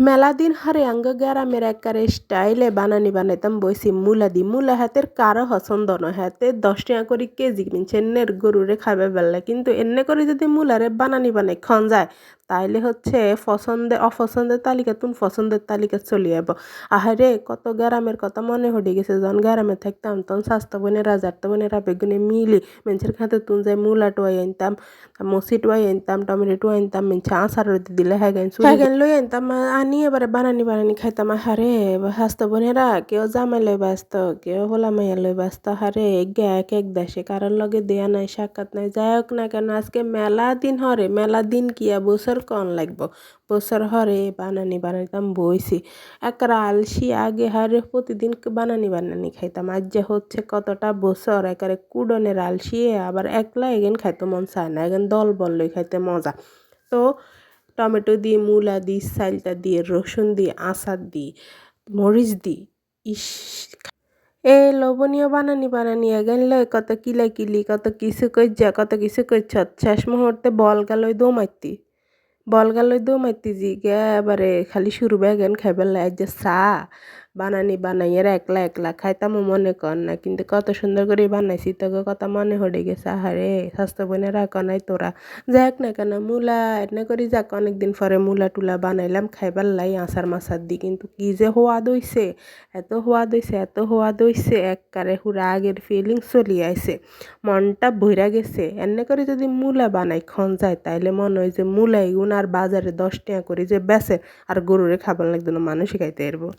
মেলা দিন হারে আঙ্গ গ্রামের একারে স্টাইলে বানানি বানাইতাম বইসি মূলা দি মূলা হাতের কারও পছন্দ নয়। হাতে দশ টাকা করে কেজি কিনছে। এন্নের গরুরে খাবে বেলা কিন্তু এনে করে যদি মূলারে বানানি বানাই, খন যায়। তাইলে হচ্ছে পছন্দের অপছন্দের তালিকা তুন পছন্দের তালিকা চলে যাব আহারে কত গ্রামের কথা মনে হয়ে গেছে যখন গ্রামে থাকতাম তখন স্বাস্থ্য বোনেরা জারতো বোনেরা বেগুনে মিলি মেঞ্চের খাতে তুন যাই মূলা টোয়াই আনতাম মসি টোয়াই আনতাম টমেটো টোয়াই আনতাম মেঞ্চে আচার দিলে হ্যাগেন হ্যাগেন লই আনতাম আনি এবারে বানানি বানানি খাইতাম হারে স্বাস্থ্য বোনেরা কেউ জামাই লই ব্যস্ত কেউ হোলা মাইয়া লই ব্যস্ত হারে এক এক দেশে কারোর লগে দেয়া নাই সাক্ষাৎ নাই যাই হোক না কেন আজকে মেলা দিন হরে মেলা দিন কিয়া বছর কন লাগবো। বছর হরে বানানি বানাইতাম বইছি। একরা আলসি আগে হারে প্রতিদিন বানানি বানানি খাইতাম। আজ যে হচ্ছে কতটা বছর একারে কুডনের আলসি, আবার একলা এগেন খাইতে মন চায় না, এগেন দল বললই খাইতে মজা। তো টমেটো দিয়ে মূলা দিই সাইলটা দিয়ে রসুন দিই, আচার দিই, মরিচ দিই, ইস এ লবণীয় বানানি বানানি এগেন লয় কত কিলা কিলি কত কিছু কইজা কত কিছু কইছ শেষ মুহূর্তে বল গালই দৌমাইতি। বল গালই দৌমাইতি জি গে এবারে খালি শুরু বেগেন খাইবার লাই যে চা। বানানি, বানাইয়ের একলা একলা খাইতাম মনে কর না, কিন্তু কত সুন্দর করে বানাইছি, তোকে কথা মনে হয়ে গেছে। আহারে, স্বাস্থ্য বোনেরা কনাই তোরা। যাক না কেন, মূলা এনে করি যাক, অনেকদিন পরে মূলা টুলা বানাইলাম, খাইবার লাই আচার মাছার দি, কিন্তু কি যে সোয়াদ হইছে, এত সোয়াদ হইছে, এত সোয়াদ হইছে, এককারে হুরা আগের ফিলিং চলি আইছে, মনটা বইরা গেছে। এনে করে যদি মূলা বানাই খন যায়, তাইলে মনে হয় যে মূলা এগুন আর বাজারে দশ টাকা করে যে বেচে, আর গরুরে খাবার লাগতো না মানুষই খাইতে এরবো